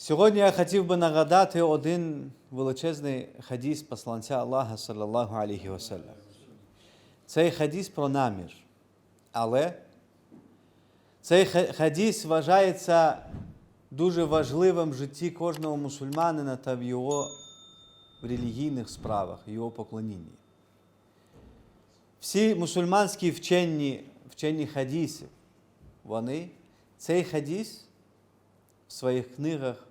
Сьогодні я хотів би нагадати один величезний хадіс посланця Аллаха, саллаллаху алейхі ваsallam. Цей хадіс про намір. Але цей хадіс вважається дуже важливим в житті кожного мусульманина та в його релігійних справах, його поклонінні. Всі мусульманські вчені, вчені хадісів, вони цей хадіс в своїх книгах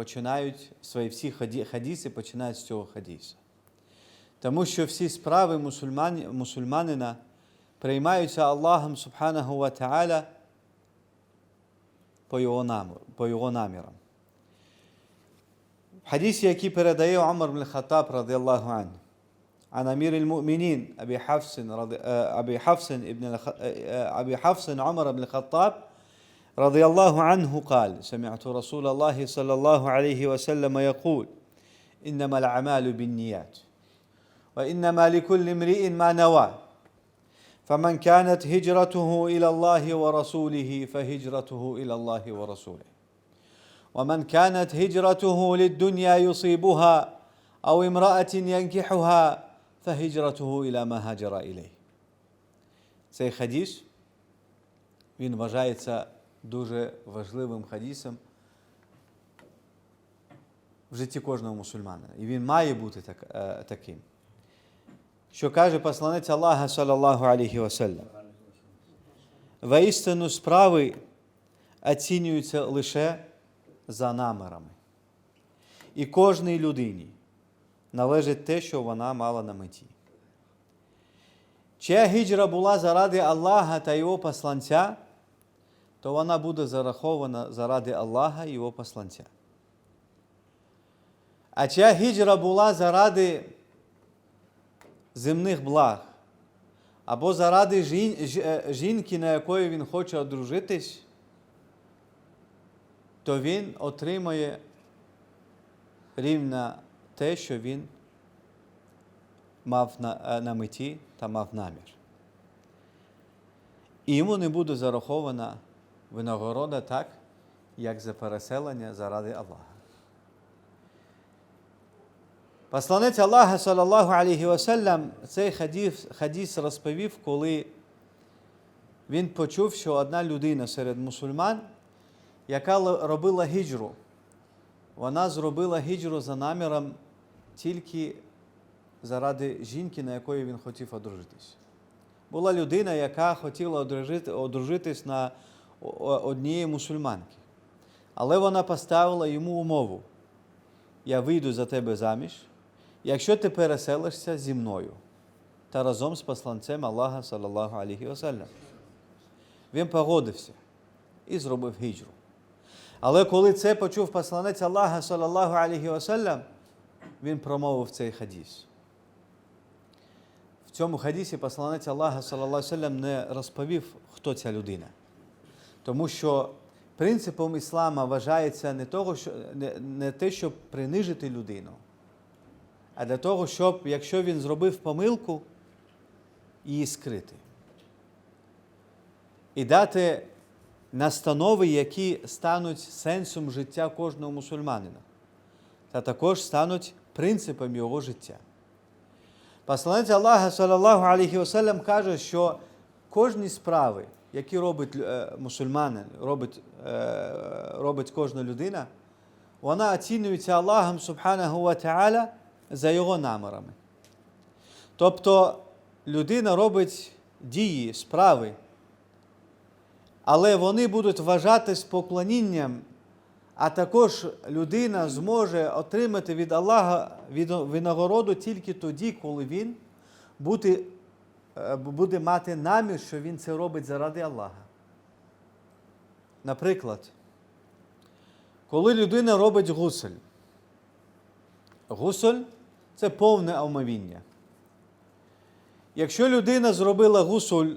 починають, свої всі хаді- хадіси починають з цього хадіса. Тому що всі справи мусульман, мусульманина приймаються Аллахом Субханаху ва Та'аля по його, намір, по його намірам. В хадісі, який передає Умар бн Хаттаб, радиаллаху анhu, عن أمير المؤمنين أبي حفص رضي آه، أبي حفص ابن الخ... آه، أبي حفص عمر بن الخطاب رضي الله عنه قال سمعت رسول الله صلى الله عليه وسلم يقول إنما الأعمال بالنيات وإنما لكل امرئ ما نوى فمن كانت هجرته إلى الله ورسوله فهجرته إلى الله ورسوله ومن كانت هجرته للدنيا يصيبها أو امرأة ينكحها فهجرته إلى ما هاجر إليه цей хадіс, він вважається дуже важливим хадісом в житті кожного мусульмана. І він має бути так, е, таким. Що каже посланець Аллаха, салаллаху алейхі ваsallam. Воістину справи оцінюються лише за намірами. І кожній людині належить те, що вона мала на меті. Чия гіджра була заради Аллаха та Його посланця, то вона буде зарахована заради Аллаха і Його посланця. А чия гіджра була заради земних благ, або заради е, жінки, на якої він хоче одружитись, то він отримає рівно те, що він мав на, е, на меті та мав намір. І йому не буде зарахована винагорода так, як за переселення заради Аллаха. Посланець Аллаха, салаллаху алейхі ваsallam, цей хадіс, розповів, коли він почув, що одна людина серед мусульман, яка робила гіджру, вона зробила гіджру за наміром тільки заради жінки, на якої він хотів одружитись. Була людина, яка хотіла одружити, одружитись на однієї мусульманки. Але вона поставила йому умову: я вийду за тебе заміж, якщо ти переселишся зі мною та разом з посланцем Аллаха, салаллаху алейхі ваsallam. Він погодився і зробив гіджру. Але коли це почув посланець Аллаха, салаллаху алейхі ваsallam, він промовив цей хадіс. В цьому хадісі посланець Аллаха, салаллаху алейхі ваsallam, не розповів, хто ця людина. Тому що принципом іслама вважається не, того, що, не, не те, щоб принижити людину, а для того, щоб, якщо він зробив помилку, її скрити. І дати настанови, які стануть сенсом життя кожного мусульманина, та також стануть принципом його життя. Посланець Аллаха, салаллаху алейхі ваsallam, каже, що кожні справи, які робить е, мусульманин, робить, е, робить кожна людина, вона оцінюється Аллахом Субханаху ва за його намірами. Тобто людина робить дії, справи, але вони будуть вважатись поклонінням, а також людина зможе отримати від Аллаха винагороду тільки тоді, коли він буде, буде мати намір, що він це робить заради Аллаха. Наприклад, коли людина робить гусель, гусель це повне омовіння. Якщо людина зробила гусуль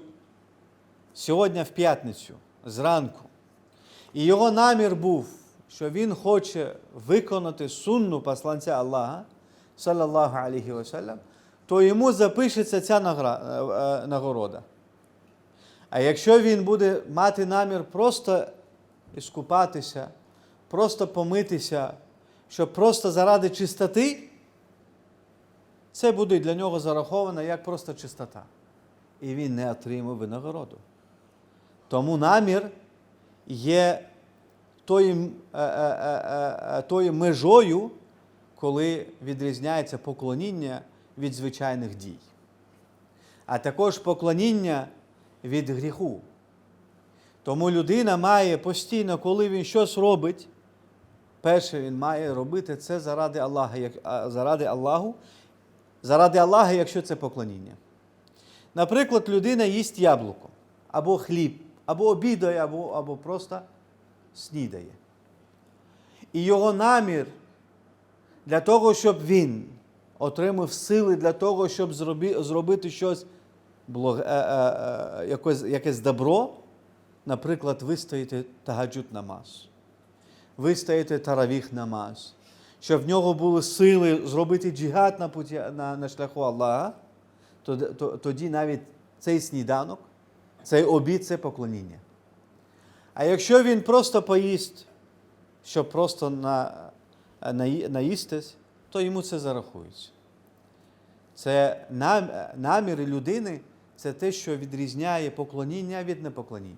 сьогодні в п'ятницю зранку, і його намір був, що він хоче виконати сунну посланця Аллаха, салаллаху алейхі ваsallam, то йому запишеться ця е, е, нагорода. А якщо він буде мати намір просто іскупатися, просто помитися, щоб просто заради чистоти, це буде для нього зараховано як просто чистота. І він не отримує винагороду. Тому намір є тою, е, тою межою, коли відрізняється поклоніння від звичайних дій. А також поклоніння від гріху. Тому людина має постійно, коли він щось робить, перше він має робити це заради Аллаха, заради Аллаху, заради Аллаха, якщо це поклоніння. Наприклад, людина їсть яблуко, або хліб, або обідає, або, або просто снідає. І його намір для того, щоб він отримав сили для того, щоб зробити щось благ, е, е, е, якесь, якесь добро, наприклад, вистояти тагаджут намаз, вистояти таравіх намаз, щоб в нього були сили зробити джихад на, путі, на, на шляху Аллаха, то- то- тоді навіть цей сніданок, цей обід це поклоніння. А якщо він просто поїсть, щоб просто на, наї- наїстись, то йому це зарахується. Це нам, наміри людини це те, що відрізняє поклоніння від непоклоніння.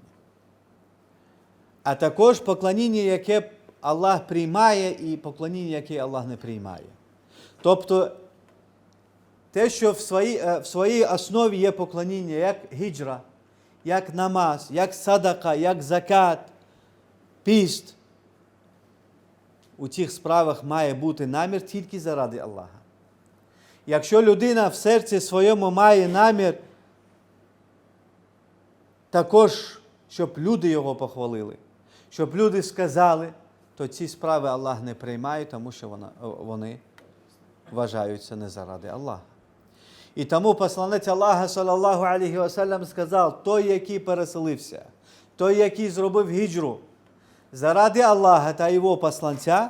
А також поклоніння, яке Аллах приймає, і поклоніння, яке Аллах не приймає. Тобто те, що в своїй, е, в своїй основі є поклоніння, як гіджра, як намаз, як садака, як закат, піст. У цих справах має бути намір тільки заради Аллаха. Якщо людина в серці своєму має намір, також, щоб люди його похвалили, щоб люди сказали, то ці справи Аллах не приймає, тому що вони вважаються не заради Аллаха. І тому посланець Аллаха, салаллаху алейхі вассалям, сказав, той, який переселився, той, який зробив гіджру, заради Аллаха та його посланця,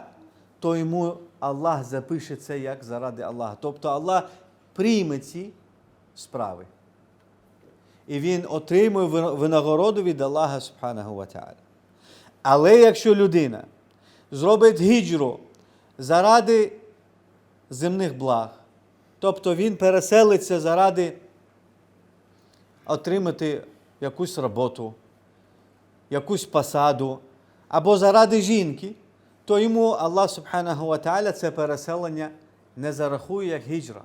то йому Аллах запише це як заради Аллаха. Тобто Аллах прийме ці справи. І він отримує винагороду від Аллаха Субханаху ва. Але якщо людина зробить гіджру заради земних благ, тобто він переселиться заради отримати якусь роботу, якусь посаду, або заради жінки, то йому Аллах Субханаху ва це переселення не зарахує як гіджра,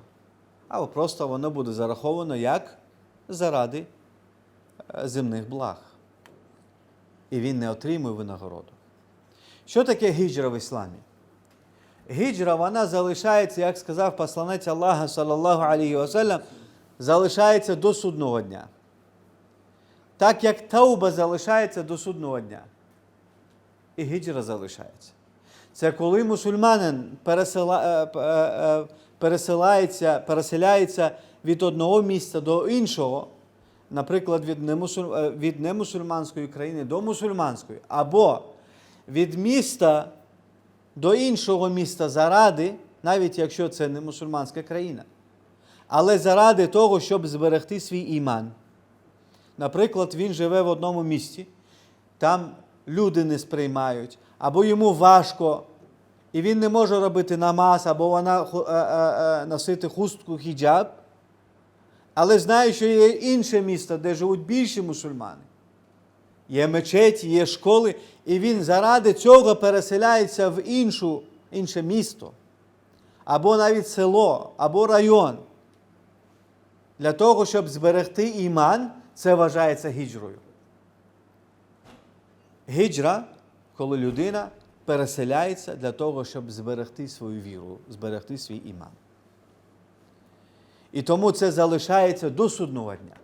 а просто воно буде зараховано як заради е, земних благ. І він не отримує винагороду. Що таке гіджра в ісламі? Гіджра, вона залишається, як сказав посланець Аллаха, салаллаху алейхі ваsallam, залишається до судного дня. Так як тауба залишається до судного дня. І гіджра залишається. Це коли мусульманин пересила, е, е, е, пересилається, переселяється від одного місця до іншого, наприклад, від, немусуль, від немусульманської країни до мусульманської, або від міста до іншого міста заради, навіть якщо це не мусульманська країна, але заради того, щоб зберегти свій іман. Наприклад, він живе в одному місті, там люди не сприймають, або йому важко, і він не може робити намаз, або вона е, е, е, носити хустку хіджаб, але знає, що є інше місто, де живуть більші мусульмани. Є мечеті, є школи, і він заради цього переселяється в іншу, інше місто, або навіть село, або район. Для того, щоб зберегти іман, це вважається гіджрою. Гіджра, коли людина переселяється для того, щоб зберегти свою віру, зберегти свій іман. І тому це залишається до судного дня.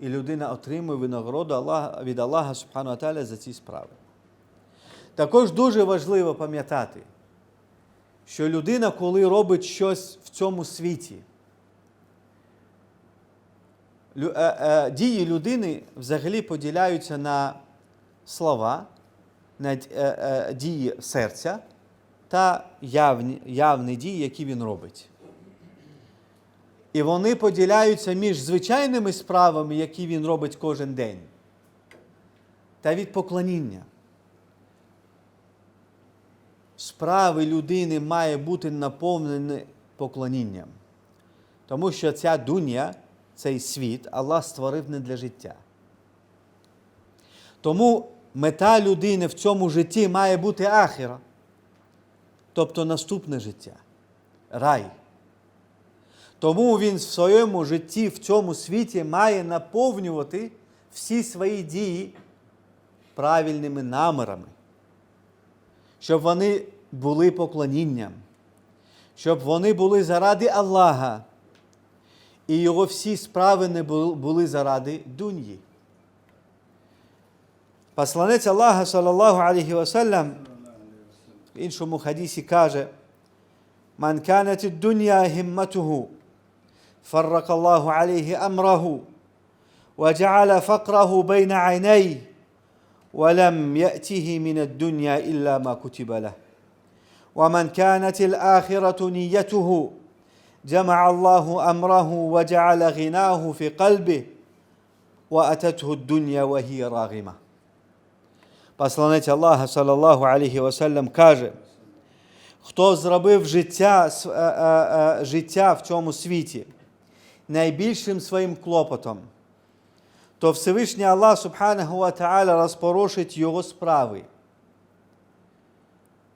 І людина отримує винагороду від Аллаха Субхану Аталя за ці справи. Також дуже важливо пам'ятати, що людина, коли робить щось в цьому світі, е, е, дії людини взагалі поділяються на слова, е, е, дії серця та явні, явні дії, які він робить. І вони поділяються між звичайними справами, які він робить кожен день, та від поклоніння. справи людини має бути наповнені поклонінням. Тому що ця дуня, цей світ, Аллах створив не для життя. Тому мета людини в цьому житті має бути ахіра, тобто наступне життя, рай. Тому він в своєму житті в цьому світі має наповнювати всі свої дії правильними намірами, щоб вони були поклонінням, щоб вони були заради Аллаха, і його всі справи не були заради дуньї. Посланець Аллаха, салаллаху алейхи вассалям, в іншому хадісі каже, من كانت الدنيا همته فرق الله عليه امره وجعل فقره بين عينيه ولم ياته من الدنيا الا ما كتب له ومن كانت الاخره نيته جمع الله امره وجعل غناه في قلبه واتته الدنيا وهي راغمه Посланець Аллаха, салаллаху алейхи вассалям, каже, хто зробив життя, е, е, е, життя в цьому світі найбільшим своїм клопотом, то Всевишній Аллах Субханаху ва Та'аля розпорошить його справи,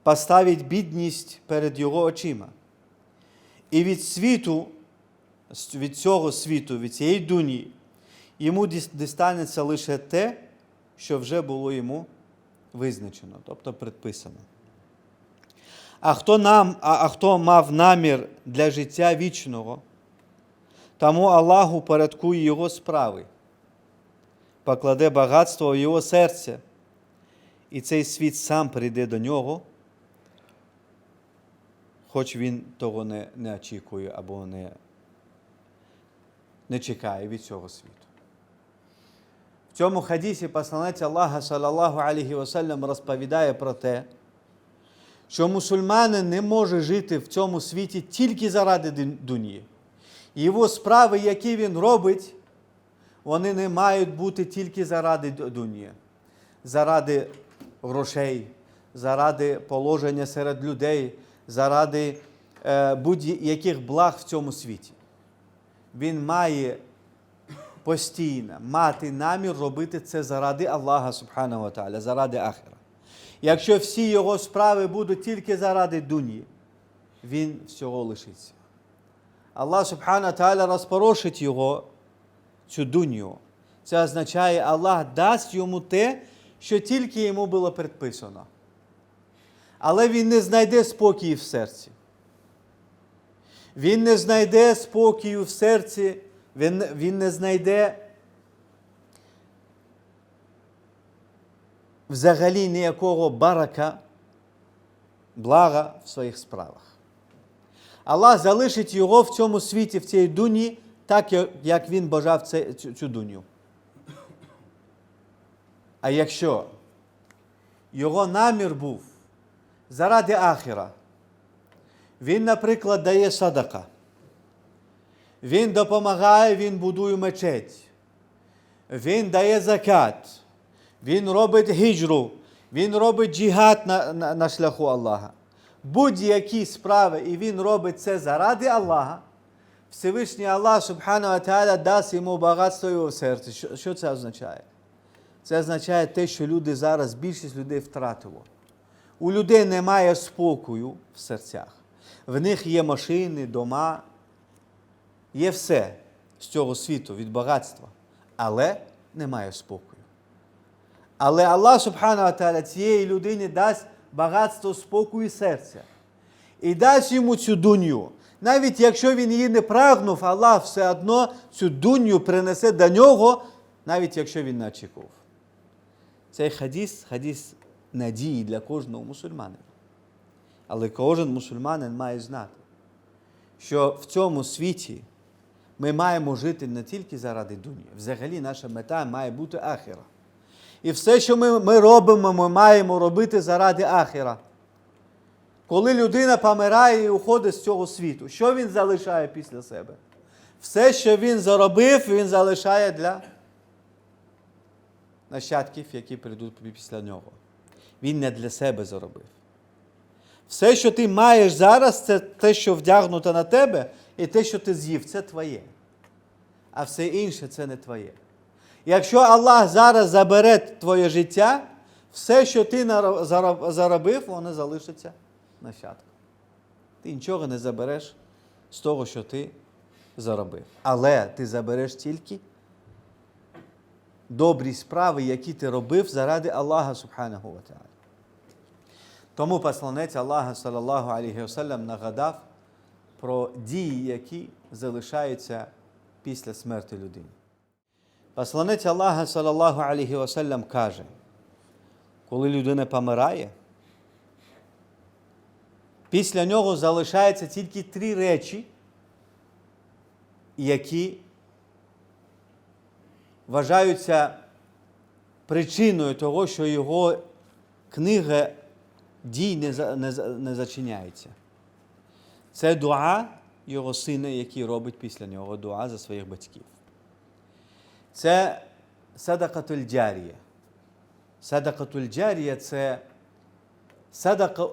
поставить бідність перед його очима. І від світу, від цього світу, від цієї дуні, йому дістанеться лише те, що вже було йому визначено, тобто предписано. А хто, нам, а, а хто мав намір для життя вічного, тому Аллах упорядкує його справи, покладе багатство в його серце, і цей світ сам прийде до нього, хоч він того не, не очікує або не, не чекає від цього світу. Цьому хадісі посланець Аллаха, салаллаху алейхи вассалям, розповідає про те, що мусульманин не може жити в цьому світі тільки заради дун- дуні. Його справи, які він робить, вони не мають бути тільки заради ду- дуні, заради грошей, заради положення серед людей, заради е, будь-яких благ в цьому світі. Він має постійно мати намір робити це заради Аллаха Субхану Ва Тааля, заради Ахера. Якщо всі його справи будуть тільки заради дуні, він всього лишиться. Аллах Субхану Тааля розпорошить його, цю дуню. Це означає, Аллах дасть йому те, що тільки йому було предписано. Але він не знайде спокою в серці. Він не знайде спокою в серці, він, він не знайде взагалі ніякого барака, блага в своїх справах. Аллах залишить його в цьому світі, в цій дуні, так, як- він бажав цю дуню. А якщо його намір був заради ахіра, він, наприклад, дає садака. Він допомагає, він будує мечеть. Він дає закат. Він робить гіджру. Він робить джихад на, на, на шляху Аллаха. Будь-які справи, і він робить це заради Аллаха. Всевишній Аллах Субхану Ва Тааля дасть йому багатство його в серці. Що, що це означає? Це означає те, що люди зараз, більшість людей втратило. У людей немає спокою в серцях. В них є машини, дома, є все з цього світу від багатства, але немає спокою. Але Аллах Субхану Тааля цієї людині дасть багатство спокою серця. І дасть йому цю дуню. Навіть якщо він її не прагнув, Аллах все одно цю дуню принесе до нього, навіть якщо він не очікував. Цей хадіс хадіс надії для кожного мусульманина. Але кожен мусульманин має знати, що в цьому світі ми маємо жити не тільки заради дуні. Взагалі наша мета має бути ахіра. І все, що ми, ми робимо, ми маємо робити заради ахіра. Коли людина помирає і уходить з цього світу, що він залишає після себе? Все, що він заробив, він залишає для нащадків, які прийдуть після нього. Він не для себе заробив. Все, що ти маєш зараз, це те, що вдягнуто на тебе, і те, що ти з'їв, це твоє. А все інше це не твоє. Якщо Аллах зараз забере твоє життя, все, що ти заробив, воно залишиться нащадком. Ти нічого не забереш з того, що ти заробив. Але ти забереш тільки добрі справи, які ти робив заради Аллаха Субханаху ва Та'аля. Тому посланець Аллаха, салаллаху алейхи вассалям, нагадав про дії, які залишаються після смерті людини. Посланець Аллаха, салаллаху алейхи вассалям, каже, коли людина помирає, після нього залишається тільки три речі, які вважаються причиною того, що його книга дій не, за- не, не зачиняється. Це дуа його сина, який робить після нього дуа за своїх батьків. Це садакатуль джарія. Садакатуль джарія це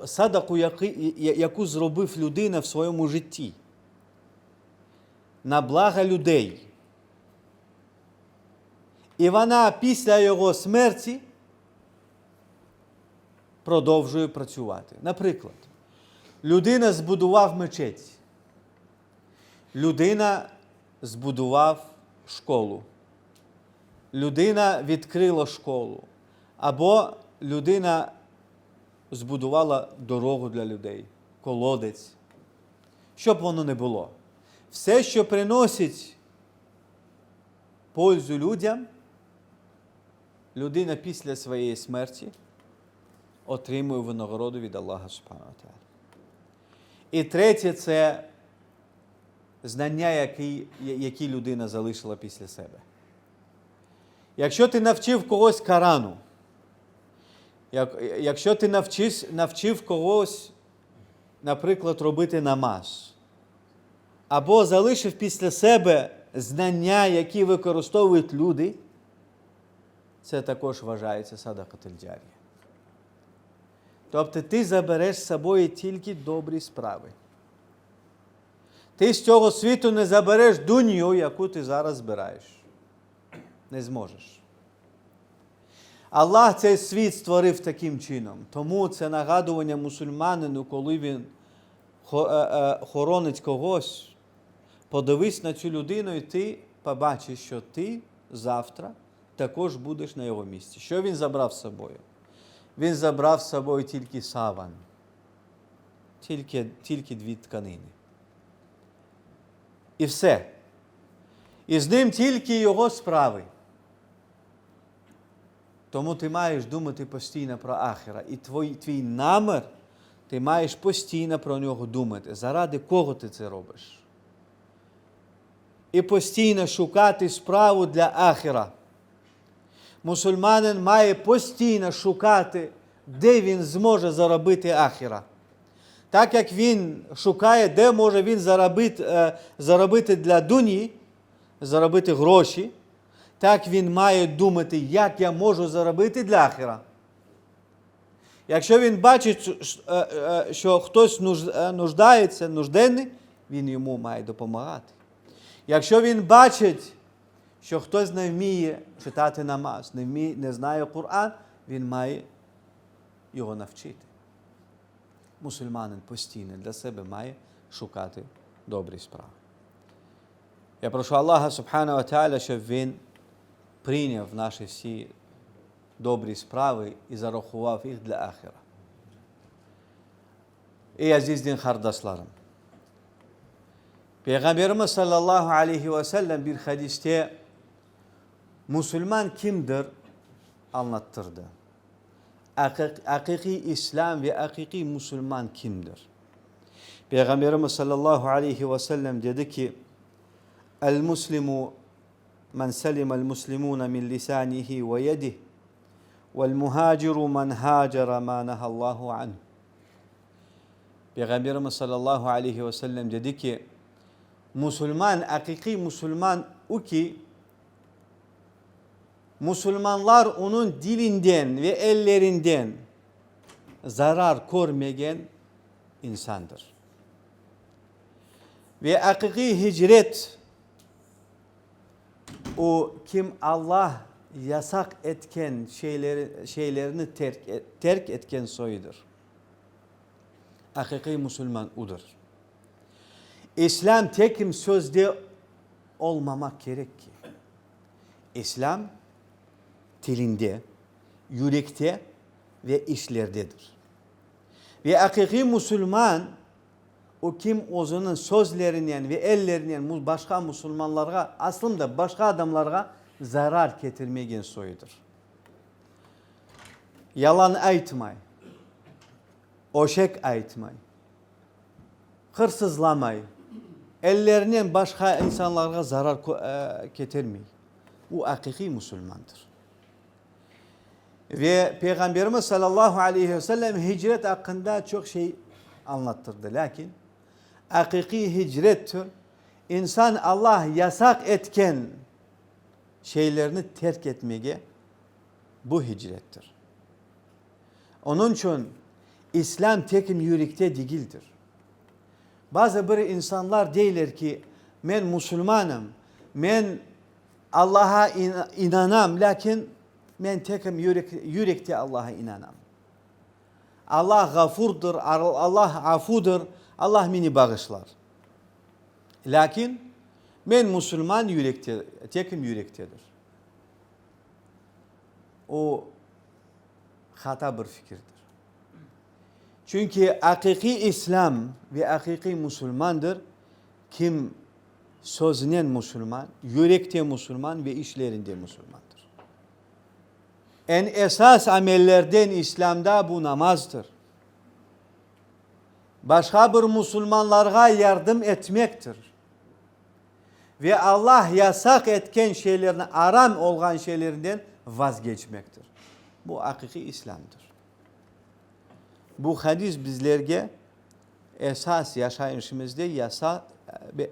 садаку, яки- яку зробив людина в своєму житті. На благо людей. І вона після його смерті продовжує працювати. Наприклад, людина збудував мечеть. Людина збудував школу. Людина відкрила школу. Або людина збудувала дорогу для людей, колодець. Щоб воно не було. Все, що приносить пользу людям, людина після своєї смерті отримує винагороду від Аллаха Субхану. І третє це знання, які, які людина залишила після себе. Якщо ти навчив когось Корану, як, якщо ти навчиш, навчив когось, наприклад, робити намаз, або залишив після себе знання, які використовують люди, це також вважається садакатуль джарія. Тобто ти забереш з собою тільки добрі справи. Ти з цього світу не забереш дуню, яку ти зараз збираєш. Не зможеш. Аллах цей світ створив таким чином. Тому це нагадування мусульманину, коли він е, е, хоронить когось, подивись на цю людину, і ти побачиш, що ти завтра також будеш на його місці. Що він забрав з собою? Він забрав з собою тільки саван, тільки, тільки дві тканини. І все. І з ним тільки його справи. Тому ти маєш думати постійно про Ахера. І твій, твій намір, ти маєш постійно про нього думати. Заради кого ти це робиш? І постійно шукати справу для Ахера. Мусульманин має постійно шукати, де він зможе заробити Ахера. Так як він шукає, де може він заробити, е, заробити для дуні, заробити гроші, так він має думати, як я можу заробити для Ахера. Якщо він бачить, що- е, е, хтось нуждається, нужденний, він йому має допомагати. Якщо він бачить, що хтось не вміє читати намаз, не, вміє, не знає Коран, він має його навчити. Мусульманин постійно для себе має шукати добрі справи. Я прошу Аллаха Субхану Тааля, щоб Він прийняв наші всі добрі справи і зарахував їх для ахера. Aziz din kardeşlerim. Peygamberimiz sallallahu aleyhi ve sellem bir Müslüman kimdir anlattırdı. Akik- Hakiki İslam ve hakiki Müslüman kimdir? Peygamberimiz sallallahu aleyhi ve sellem dedi ki El muslimu men selimel muslimuna min lisanihi ve yedih vel muhaciru men hacera ma nehallahu anhu Peygamberimiz sallallahu aleyhi ve sellem dedi ki Müslüman, hakiki Müslüman o ki Müslümanlar onun dilinden ve ellerinden zarar görmeyen insandır. Ve hakiki hicret o kim Allah yasak etken şeyleri şeylerini terk, terk etken soyudur. Hakiki Müslüman odur. İslam tekim sözde olmamak gerek ki. İslam dilinde, yürekte ve işlerdedir. Ve hakiki Müslüman o kim o'zini so'zlaridan va ellaridan boshqa musulmonlarga aslida boshqa odamlarga zarar keltirmagan so'yidir yolg'on aytmay o'shak aytmay hirsizlamay ellaridan boshqa insonlarga zarar keltirmay u haqiqiy musulmondir ve Peygamberimiz sallallahu aleyhi ve sellem hicret hakkında çok şey anlattırdı. Lakin hakiki hicrettir. İnsan Allah yasak etken şeylerini terk etmeye bu hicrettir. Onun için İslam tekim yürekte değildir. Bazı bir insanlar deyler ki ben Müslümanım, ben Allah'a in- inanam lakin ben tekim yürek, yürekte Allah'a inanam. Allah gafurdur, Allah afudur, Allah beni bağışlar. Lakin ben Müslüman yürekte, tekim yürektedir. O hata bir fikirdir. Çünkü hakiki İslam ve hakiki Müslümandır. Kim sözünden Müslüman, yürekte Müslüman ve işlerinde Müslümandır. En esas amellerden İslam'da bu namazdır. Başka bir Müslümanlara yardım etmektir. Ve Allah yasak etken şeylerini, aram olan şeylerinden vazgeçmektir. Bu hakiki İslam'dır. Bu hadis bizlerge esas yaşayışımızda yasa,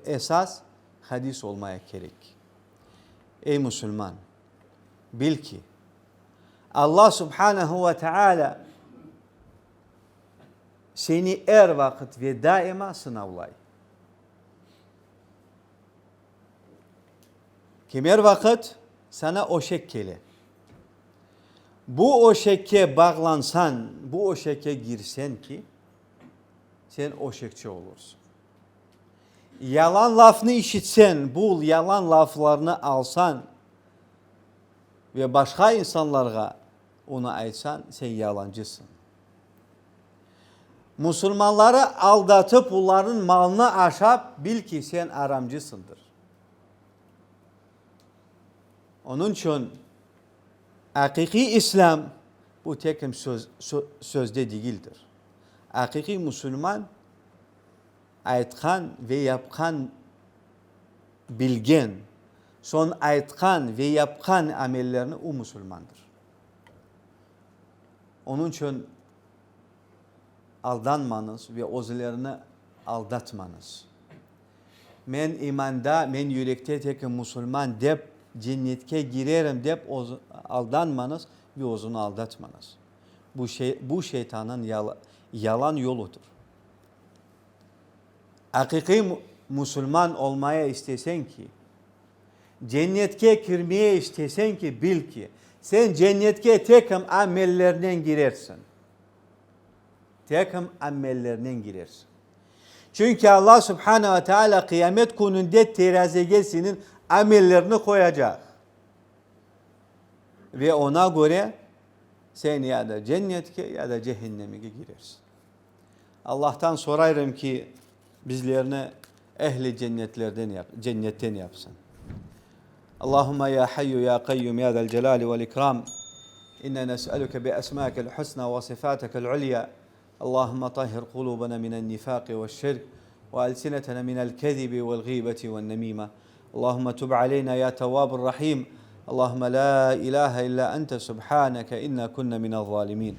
esas hadis olmaya gerek. Ey Müslüman, bil ki Allah Subhanahu ve Teala seni er vakit ve daima sınavlay. Kim er vakit sana o şekkeli. Bu o şekke bağlansan, bu o şekke girsen ki sen o şekçi olursun. Yalan lafını işitsen, bu yalan laflarını alsan ve başka insanlara onu aytsan sen yalancısın. Müslümanları aldatıp onların malını aşap bil ki sen aramcısındır. Onun için hakiki İslam bu tekim söz, sö- sözde değildir. Hakiki Müslüman aytkan ve yapkan bilgen, son aytkan ve yapkan amellerini o Müslümandır. Onun için aldanmanız ve özlerini aldatmanız. Men imanda, men yürekte tek Müslüman dep cennetke girerim oz- aldanmanız ve ozunu aldatmanız. Bu şey bu şeytanın yala- yalan yoludur. Hakiki Müslüman olmaya istesen ki, cennetke girmeye istesen ki bil ki sen cennetke tekim amellerinden girersin. Tekim amellerinden girersin. Çünkü Allah Subhanahu ve Teala kıyamet gününde terazige senin amellerini koyacak. Ve ona göre sen ya da cennetke ya da cehenneme girersin. Allah'tan sorarım ki bizlerini ehli cennetlerden yap, cennetten yapsın. اللهم يا حي يا قيوم يا ذا الجلال والإكرام. إنا نسألك بأسمائك الحسنى وصفاتك العليا. اللهم طهر قلوبنا من النفاق والشرك وألسنتنا من الكذب والغيبة والنميمة. اللهم تب علينا يا تواب الرحيم. اللهم لا إله إلا أنت سبحانك إنا كنا من الظالمين.